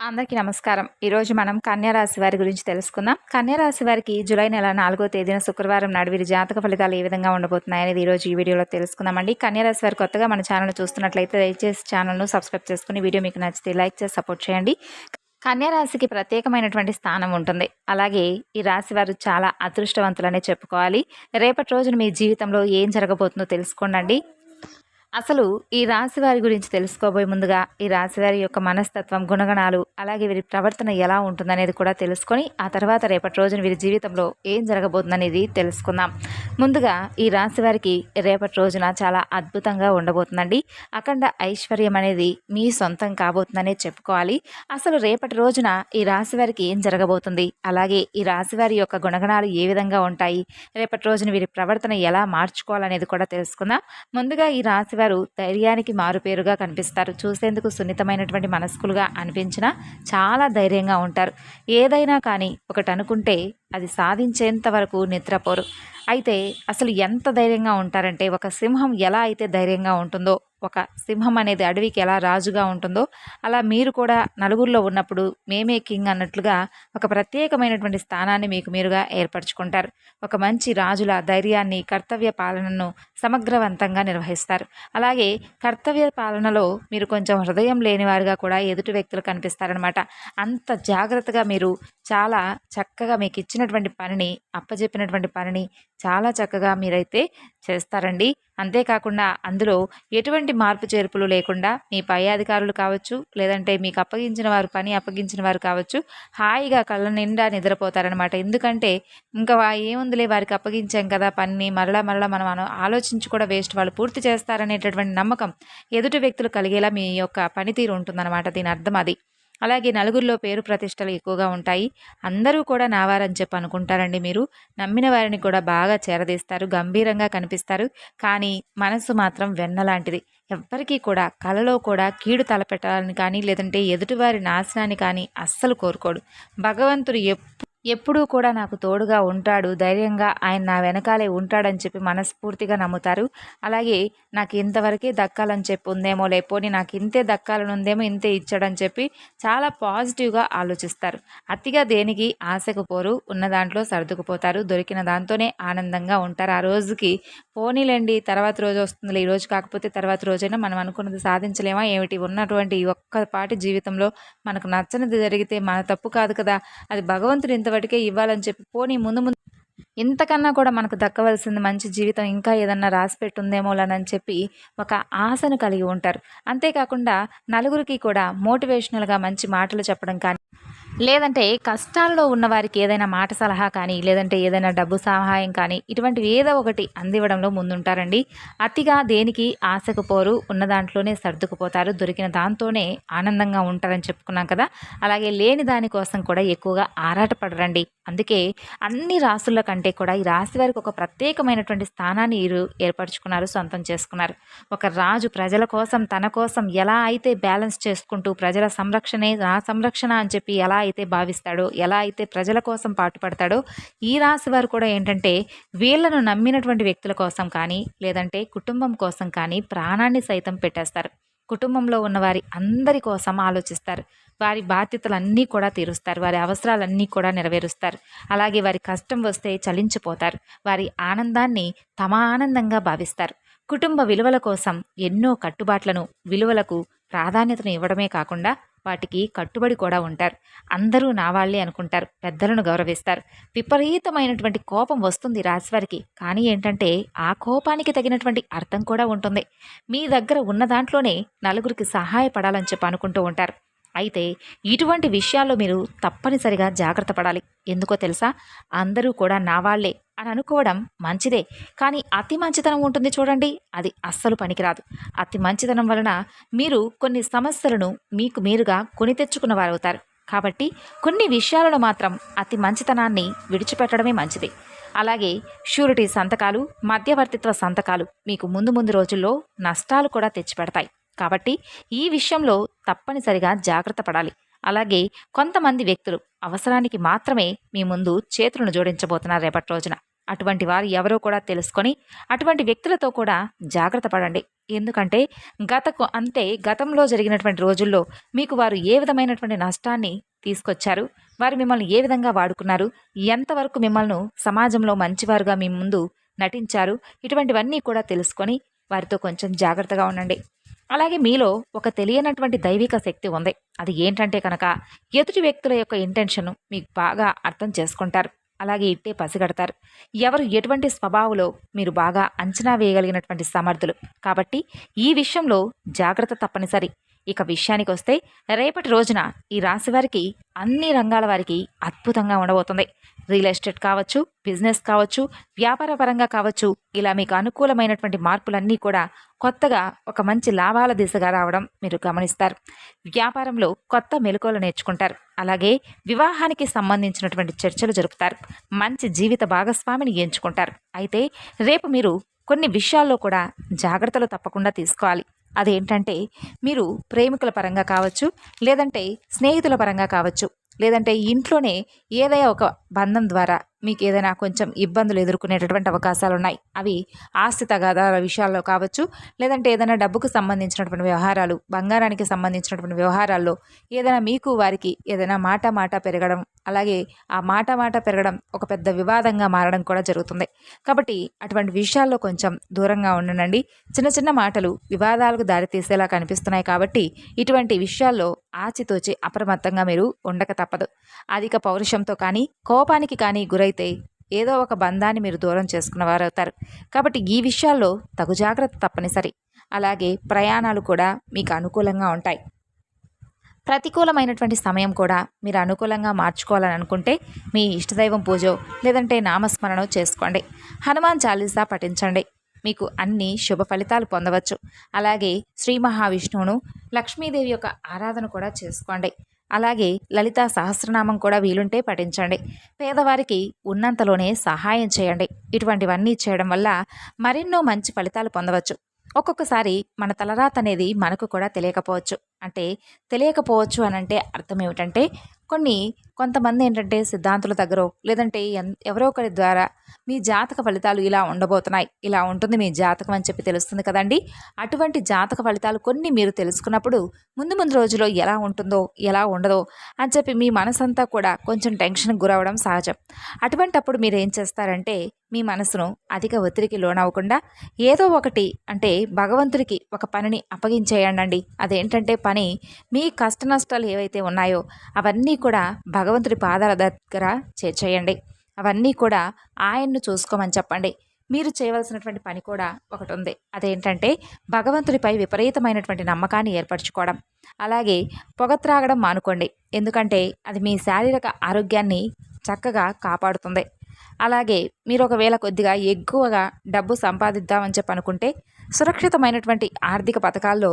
అందరికీ నమస్కారం. ఈరోజు మనం కన్యారాశి వారి గురించి తెలుసుకుందాం. కన్యారాశి వారికి జూలై నెల నాలుగో తేదీన శుక్రవారం నాడు వీరి జాతక ఫలితాలు ఏ విధంగా ఉండబోతున్నాయి అనేది ఈరోజు ఈ వీడియోలో తెలుసుకుందామండి. కన్యారాశి వారి కొత్తగా మన ఛానల్ చూస్తున్నట్లయితే దయచేసి ఛానల్ను సబ్స్క్రైబ్ చేసుకుని వీడియో మీకు నచ్చితే లైక్ చేసి సపోర్ట్ చేయండి. కన్యారాశికి ప్రత్యేకమైనటువంటి స్థానం ఉంటుంది. అలాగే ఈ రాశి వారు చాలా అదృష్టవంతులనే చెప్పుకోవాలి. రేపటి రోజున మీ జీవితంలో ఏం జరగబోతుందో తెలుసుకోండి అసలు ఈ రాశి వారి గురించి తెలుసుకోబోయే ముందుగా ఈ రాశి వారి యొక్క మనస్తత్వం గుణగణాలు అలాగే వీరి ప్రవర్తన ఎలా ఉంటుందనేది కూడా తెలుసుకొని ఆ తర్వాత రేపటి రోజున వీరి జీవితంలో ఏం జరగబోతుందనేది తెలుసుకుందాం. ముందుగా ఈ రాశి వారికి రేపటి రోజున చాలా అద్భుతంగా ఉండబోతుందండి. అఖండ ఐశ్వర్యం అనేది మీ సొంతం కాబోతుందనే చెప్పుకోవాలి. అసలు రేపటి రోజున ఈ రాశి వారికి ఏం జరగబోతుంది? అలాగే ఈ రాశి వారి యొక్క గుణగణాలు ఏ విధంగా ఉంటాయి? రేపటి రోజున వీరి ప్రవర్తన ఎలా మార్చుకోవాలనేది కూడా తెలుసుకుందాం. ముందుగా ఈ రాశి వారు ధైర్యానికి మారుపేరుగా కనిపిస్తారు. చూసేందుకు సున్నితమైనటువంటి మనస్కులుగా అనిపించినా చాలా ధైర్యంగా ఉంటారు. ఏదైనా కానీ ఒకటి అనుకుంటే అది సాధించేంత వరకు నిద్రపోరు. అయితే అసలు ఎంత ధైర్యంగా ఉంటారంటే ఒక సింహం ఎలా అయితే ధైర్యంగా ఉంటుందో ఒక సింహం అనేది అడవికి ఎలా రాజుగా ఉంటుందో అలా మీరు కూడా నలుగురిలో ఉన్నప్పుడు మేమే కింగ్ అన్నట్లుగా ఒక ప్రత్యేకమైనటువంటి స్థానాన్ని మీకు మీరుగా ఏర్పరచుకుంటారు. ఒక మంచి రాజుల ధైర్యాన్ని కర్తవ్య పాలనను సమగ్రవంతంగా నిర్వహిస్తారు. అలాగే కర్తవ్య పాలనలో మీరు కొంచెం హృదయం లేనివారుగా కూడా ఎదుటి వ్యక్తులు కనిపిస్తారనమాట అంత జాగ్రత్తగా మీరు చాలా చక్కగా మీకు ఇచ్చినటువంటి పనిని అప్పజెప్పినటువంటి పనిని చాలా చక్కగా మీరైతే చేస్తారండి. అంతేకాకుండా అందులో ఎటువంటి మార్పు చేర్పులు లేకుండా మీ పై అధికారులు కావచ్చు లేదంటే మీకు అప్పగించిన వారు పని అప్పగించిన వారు కావచ్చు హాయిగా కళ్ళ నిండా నిద్రపోతారనమాట ఎందుకంటే ఇంకా ఏముందిలే వారికి అప్పగించాం కదా పని మరలా మరలా మనం ఆలోచించి కూడా వేస్ట్ వాళ్ళు పూర్తి చేస్తారనేటటువంటి నమ్మకం ఎదుటి వ్యక్తులు కలిగేలా మీ యొక్క పనితీరు ఉంటుందన్నమాట. దీని అర్థం అది. అలాగే నలుగురిలో పేరు ప్రతిష్టలు ఎక్కువగా ఉంటాయి. అందరూ కూడా నావారని చెప్పి అనుకుంటారండి మీరు. నమ్మిన వారిని కూడా బాగా చేరదీస్తారు గంభీరంగా కనిపిస్తారు. కానీ మనసు మాత్రం వెన్నలాంటిది ఎవ్వరికీ కూడా కలలో కూడా కీడు తలపెట్టాలని కానీ లేదంటే ఎదుటివారి నాశనాన్ని కానీ అస్సలు కోరుకోడు. భగవంతుడు ఎప్పుడు ఎప్పుడూ కూడా నాకు తోడుగా ఉంటాడు ధైర్యంగా ఆయన నా వెనకాలే ఉంటాడని చెప్పి మనస్ఫూర్తిగా నమ్ముతారు. అలాగే నాకు ఇంతవరకే దక్కాలని చెప్పి ఉందేమో లేకపోని నాకు ఇంతే దక్కాలని ఉందేమో ఇంతే ఇచ్చాడని చెప్పి చాలా పాజిటివ్గా ఆలోచిస్తారు. అతిగా దేనికి ఆశకు పోరు ఉన్న దాంట్లో సర్దుకుపోతారు దొరికిన దాంతోనే ఆనందంగా ఉంటారు. ఆ రోజుకి పోనీలేండి తర్వాత రోజు వస్తుంది ఈ రోజు కాకపోతే తర్వాత రోజైనా మనం అనుకున్నది సాధించలేమా ఏమిటి? ఉన్నటువంటి ఒక్కపాటి జీవితంలో మనకు నచ్చనిది జరిగితే మన తప్పు కాదు కదా. అది భగవంతుడు ఇంతవరకు వాటికే ఇవ్వాలని చెప్పి పోనీ ముందు ముందు ఇంతకన్నా కూడా మనకు దక్కవలసింది మంచి జీవితం ఇంకా ఏదన్నా రాసి పెట్టుందేమోలని చెప్పి ఒక ఆశను కలిగి ఉంటారు. అంతేకాకుండా నలుగురికి కూడా మోటివేషనల్గా మంచి మాటలు చెప్పడం కానీ లేదంటే కష్టాల్లో ఉన్నవారికి ఏదైనా మాట సలహా కానీ లేదంటే ఏదైనా డబ్బు సహాయం కానీ ఇటువంటివి ఏదో ఒకటి అందివ్వడంలో ముందుంటారండి. అతిగా దేనికి ఆశకు పోరు ఉన్న దాంట్లోనే సర్దుకుపోతారు దొరికిన దాంతోనే ఆనందంగా ఉంటారని చెప్పుకున్నాం కదా. అలాగే లేని దానికోసం కూడా ఎక్కువగా ఆరాటపడరండి. అందుకే అన్ని రాసుల కంటే కూడా ఈ రాశి వారికి ఒక ప్రత్యేకమైనటువంటి స్థానాన్ని వీరు ఏర్పరచుకున్నారు సొంతం చేసుకున్నారు. ఒక రాజు ప్రజల కోసం తన కోసం ఎలా అయితే బ్యాలెన్స్ చేసుకుంటూ ప్రజల సంరక్షణే నా సంరక్షణ అని చెప్పి ఎలా అయితే భావిస్తాడో ఎలా అయితే ప్రజల కోసం పాటుపడతాడో ఈ రాశి వారు కూడా ఏంటంటే వీళ్ళను నమ్మినటువంటి వ్యక్తుల కోసం కానీ లేదంటే కుటుంబం కోసం కానీ ప్రాణాన్ని సైతం పెట్టేస్తారు. కుటుంబంలో ఉన్న వారి అందరి కోసం ఆలోచిస్తారు. వారి బాధ్యతలన్నీ కూడా తీరుస్తారు. వారి అవసరాలన్నీ కూడా నెరవేరుస్తారు. అలాగే వారి కష్టం వస్తే చలించిపోతారు. వారి ఆనందాన్ని తమ ఆనందంగా భావిస్తారు. కుటుంబ విలువల కోసం ఎన్నో కట్టుబాట్లను విలువలకు ప్రాధాన్యతను ఇవ్వడమే కాకుండా వాటికి కట్టుబడి కూడా ఉంటారు. అందరూ నా వాళ్ళే అనుకుంటారు. పెద్దలను గౌరవిస్తారు. విపరీతమైనటువంటి కోపం వస్తుంది రాశివారికి కానీ ఏంటంటే ఆ కోపానికి తగినటువంటి అర్థం కూడా ఉంటుంది. మీ దగ్గర ఉన్న దాంట్లోనే నలుగురికి సహాయపడాలని చెప్పి అనుకుంటూ ఉంటారు. అయితే ఇటువంటి విషయాల్లో మీరు తప్పనిసరిగా జాగ్రత్త పడాలి. ఎందుకో తెలుసా? అందరూ కూడా నా వాళ్ళే. అని అనుకోవడం మంచిదే. కానీ అతి మంచితనం ఉంటుంది చూడండి అది అస్సలు పనికిరాదు. అతి మంచితనం వలన మీరు కొన్ని సమస్యలను మీకు మీరుగా కొని తెచ్చుకున్న వారవుతారు. కాబట్టి కొన్ని విషయాలలో మాత్రం అతి మంచితనాన్ని విడిచిపెట్టడమే మంచిది. అలాగే షూరిటీ సంతకాలు మధ్యవర్తిత్వ సంతకాలు మీకు ముందు ముందు రోజుల్లో నష్టాలు కూడా తెచ్చిపెడతాయి. కాబట్టి ఈ విషయంలో తప్పనిసరిగా జాగ్రత్త పడాలి. అలాగే కొంతమంది వ్యక్తులు అవసరానికి మాత్రమే మీ ముందు చేతులను జోడించబోతున్నారు రేపటి రోజున. అటువంటి వారు ఎవరో కూడా తెలుసుకొని అటువంటి వ్యక్తులతో కూడా జాగ్రత్త పడండి. ఎందుకంటే గతకు అంటే గతంలో జరిగినటువంటి రోజుల్లో మీకు వారు ఏ విధమైనటువంటి నష్టాన్ని తీసుకొచ్చారు? వారు మిమ్మల్ని ఏ విధంగా వాడుకున్నారు? ఎంతవరకు మిమ్మల్ని సమాజంలో మంచివారుగా మీ ముందు నటించారు? ఇటువంటివన్నీ కూడా తెలుసుకొని వారితో కొంచెం జాగ్రత్తగా ఉండండి. అలాగే మీలో ఒక తెలియనటువంటి దైవిక శక్తి ఉంది. అది ఏంటంటే కనుక ఎదుటి వ్యక్తుల యొక్క ఇంటెన్షన్ మీకు బాగా అర్థం చేసుకుంటారు. అలాగే ఇట్టే పసిగడతారు. ఎవరు ఎటువంటి స్వభావంలో మీరు బాగా అంచనా వేయగలిగినటువంటి సమర్థులు. కాబట్టి ఈ విషయంలో జాగ్రత్త తప్పనిసరి. ఇక విషయానికి వస్తే రేపటి రోజున ఈ రాశి వారికి అన్ని రంగాల వారికి అద్భుతంగా ఉండబోతుంది. రియల్ ఎస్టేట్ కావచ్చు బిజినెస్ కావచ్చు వ్యాపార పరంగా కావచ్చు ఇలా మీకు అనుకూలమైనటువంటి మార్పులన్నీ కూడా కొత్తగా ఒక మంచి లాభాల దిశగా రావడం మీరు గమనిస్తారు. వ్యాపారంలో కొత్త మెలకువలు నేర్చుకుంటారు. అలాగే వివాహానికి సంబంధించినటువంటి చర్చలు జరుపుతారు. మంచి జీవిత భాగస్వామిని ఎంచుకుంటారు. అయితే రేపు మీరు కొన్ని విషయాల్లో కూడా జాగ్రత్తలు తప్పకుండా తీసుకోవాలి. అదేంటంటే మీరు ప్రేమికుల పరంగా కావచ్చు లేదంటే స్నేహితుల పరంగా కావచ్చు లేదంటే ఇంట్లోనే ఏదైనా ఒక బంధం ద్వారా మీకు ఏదైనా కొంచెం ఇబ్బందులు ఎదుర్కొనేటటువంటి అవకాశాలు ఉన్నాయి అవి ఆస్తి తగాదాల విషయాల్లో కావచ్చు లేదంటే ఏదైనా డబ్బుకు సంబంధించినటువంటి వ్యవహారాలు బంగారానికి సంబంధించినటువంటి వ్యవహారాల్లో ఏదైనా మీకు వారికి ఏదైనా మాట మాట పెరగడం అలాగే ఆ మాట మాట పెరగడం ఒక పెద్ద వివాదంగా మారడం కూడా జరుగుతుంది. కాబట్టి అటువంటి విషయాల్లో కొంచెం దూరంగా ఉండండి. చిన్న చిన్న మాటలు వివాదాలకు దారితీసేలా కనిపిస్తున్నాయి కాబట్టి ఇటువంటి విషయాల్లో ఆచితూచి అప్రమత్తంగా మీరు ఉండక తప్పదు. అధిక పౌరుషంతో కానీ కోపానికి కానీ గురై గురైతే ఏదో ఒక బంధాన్ని మీరు దూరం చేసుకున్నవారు అవుతారు. కాబట్టి ఈ విషయాల్లో తగు జాగ్రత్త తప్పనిసరి. అలాగే ప్రయాణాలు కూడా మీకు అనుకూలంగా ఉంటాయి. ప్రతికూలమైనటువంటి సమయం కూడా మీరు అనుకూలంగా మార్చుకోవాలని అనుకుంటే మీ ఇష్టదైవం పూజో లేదంటే నామస్మరణ చేసుకోండి. హనుమాన్ చాలీసా పఠించండి. మీకు అన్ని శుభ ఫలితాలు పొందవచ్చు. అలాగే శ్రీ మహావిష్ణువును లక్ష్మీదేవి యొక్క ఆరాధన కూడా చేసుకోండి. అలాగే లలిత సహస్రనామం కూడా వీలుంటే పఠించండి. పేదవారికి ఉన్నంతలోనే సహాయం చేయండి. ఇటువంటివన్నీ చేయడం వల్ల మరెన్నో మంచి ఫలితాలు పొందవచ్చు. ఒక్కొక్కసారి మన తలరాత అనేది మనకు కూడా తెలియకపోవచ్చు. అంటే తెలియకపోవచ్చు అని అంటే అర్థం ఏమిటంటే కొన్ని కొంతమంది ఏంటంటే సిద్ధాంతుల దగ్గర లేదంటే ఎవరో ఒకరి ద్వారా మీ జాతక ఫలితాలు ఇలా ఉండబోతున్నాయి ఇలా ఉంటుంది మీ జాతకం అని చెప్పి తెలుస్తుంది కదండి. అటువంటి జాతక ఫలితాలు కొన్ని మీరు తెలుసుకున్నప్పుడు ముందు ముందు రోజులో ఎలా ఉంటుందో ఎలా ఉండదో అని చెప్పి మీ మనసంతా కూడా కొంచెం టెన్షన్కి గురవడం సహజం. అటువంటప్పుడు మీరు ఏం చేస్తారంటే మీ మనసును అధిక ఒత్తిడికి లోనవ్వకుండా ఏదో ఒకటి అంటే భగవంతుడికి ఒక పనిని అప్పగించేయండి అదేంటంటే పని మీ కష్ట నష్టాలు ఏవైతే ఉన్నాయో అవన్నీ కూడా భగ భగవంతుడి పాదాల దగ్గర చేర్చేయండి అవన్నీ కూడా ఆయన్ను చూసుకోమని చెప్పండి. మీరు చేయవలసినటువంటి పని కూడా ఒకటి ఉంది అదేంటంటే భగవంతుడిపై విపరీతమైనటువంటి నమ్మకాన్ని ఏర్పరచుకోవడం. అలాగే పొగ త్రాగడం మానుకోండి. ఎందుకంటే అది మీ శారీరక ఆరోగ్యాన్ని చక్కగా కాపాడుతుంది. అలాగే మీరు ఒకవేళ కొద్దిగా ఎక్కువగా డబ్బు సంపాదిద్దామని చెప్పి అనుకుంటే సురక్షితమైనటువంటి ఆర్థిక పథకాల్లో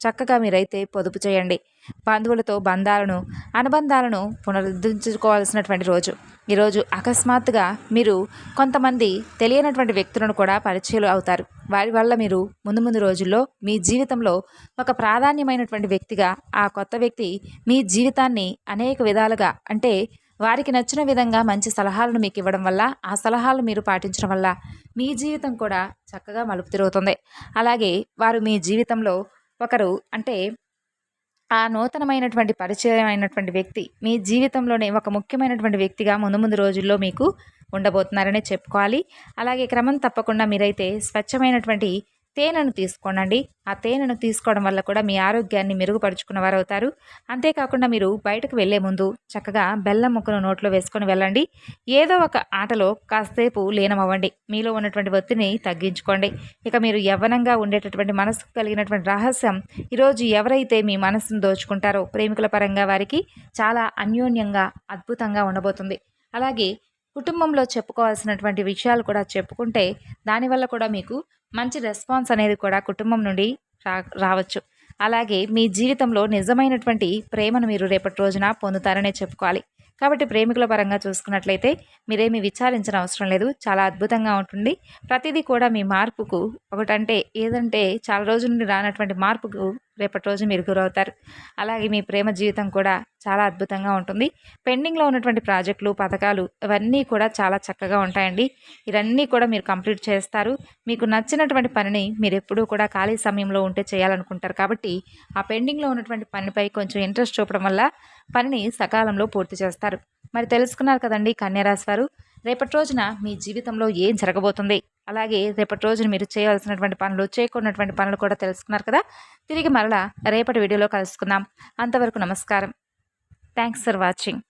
చక్కగా మీరైతే పొదుపు చేయండి. బంధువులతో బంధాలను అనుబంధాలను పునరుద్ధరించుకోవాల్సినటువంటి రోజు. ఈరోజు అకస్మాత్తుగా మీరు కొంతమంది తెలియనటువంటి వ్యక్తులను కూడా పరిచయాలు అవుతారు. వారి వల్ల మీరు ముందు ముందు రోజుల్లో మీ జీవితంలో ఒక ప్రాధాన్యమైనటువంటి వ్యక్తిగా ఆ కొత్త వ్యక్తి మీ జీవితాన్ని అనేక విధాలుగా అంటే వారికి నచ్చిన విధంగా మంచి సలహాలను మీకు ఇవ్వడం వల్ల ఆ సలహాలు మీరు పాటించడం వల్ల మీ జీవితం కూడా చక్కగా మలుపు తిరుగుతుంది. అలాగే వారు మీ జీవితంలో ఒకరు అంటే ఆ నూతనమైనటువంటి పరిచయం అయినటువంటి వ్యక్తి మీ జీవితంలోనే ఒక ముఖ్యమైనటువంటి వ్యక్తిగా ముందు ముందు రోజుల్లో మీకు ఉండబోతున్నారనే చెప్పుకోవాలి. అలాగే క్రమం తప్పకుండా మీరైతే స్వచ్ఛమైనటువంటి తేనెను తీసుకోనండి. ఆ తేనెను తీసుకోవడం వల్ల కూడా మీ ఆరోగ్యాన్ని మెరుగుపరుచుకున్న వారు అవుతారు అంతేకాకుండా మీరు బయటకు వెళ్ళే ముందు చక్కగా బెల్లం ముక్కను నోట్లో వేసుకొని వెళ్ళండి. ఏదో ఒక ఆటలో కాసేపు లీనమవ్వండి. మీలో ఉన్నటువంటి ఒత్తిడిని తగ్గించుకోండి. ఇక మీరు యవ్వనంగా ఉండేటటువంటి మనసుకు కలిగినటువంటి రహస్యం ఈరోజు ఎవరైతే మీ మనసును దోచుకుంటారో ప్రేమికుల పరంగా వారికి చాలా అన్యోన్యంగా అద్భుతంగా ఉండబోతుంది. అలాగే కుటుంబంలో చెప్పుకోవాల్సినటువంటి విషయాలు కూడా చెప్పుకుంటే దానివల్ల కూడా మీకు మంచి రెస్పాన్స్ అనేది కూడా కుటుంబం నుండి రా రావచ్చు. అలాగే మీ జీవితంలో నిజమైనటువంటి ప్రేమను మీరు రేపటి రోజున పొందుతారనే చెప్పుకోవాలి. కాబట్టి ప్రేమికుల పరంగా చూసుకున్నట్లయితే మీరేమి విచారించిన అవసరం లేదు. చాలా అద్భుతంగా ఉంటుంది. ప్రతిదీ కూడా మీ మార్పుకు ఒకటంటే ఏదంటే చాలా రోజుల నుండి రానటువంటి మార్పుకు రేపటి రోజు మీరు గురవుతారు. అలాగే మీ ప్రేమ జీవితం కూడా చాలా అద్భుతంగా ఉంటుంది. పెండింగ్లో ఉన్నటువంటి ప్రాజెక్టులు పథకాలు ఇవన్నీ కూడా చాలా చక్కగా ఉంటాయండి. ఇవన్నీ కూడా మీరు కంప్లీట్ చేస్తారు. మీకు నచ్చినటువంటి పనిని మీరు ఎప్పుడూ కూడా ఖాళీ సమయంలో ఉంటే చేయాలనుకుంటారు. కాబట్టి ఆ పెండింగ్లో ఉన్నటువంటి పనిపై కొంచెం ఇంట్రెస్ట్ చూపడం వల్ల పనిని సకాలంలో పూర్తి చేస్తారు. మరి తెలుసుకున్నారు కదండి కన్యారాశి వారు రేపటి రోజున మీ జీవితంలో ఏం జరగబోతుంది? అలాగే రేపటి రోజున మీరు చేయవలసినటువంటి పనులు చేయకున్నటువంటి పనులు కూడా తెలుసుకున్నారు కదా? తిరిగి మరలా రేపటి వీడియోలో కలుసుకుందాం. అంతవరకు నమస్కారం. Thanks for watching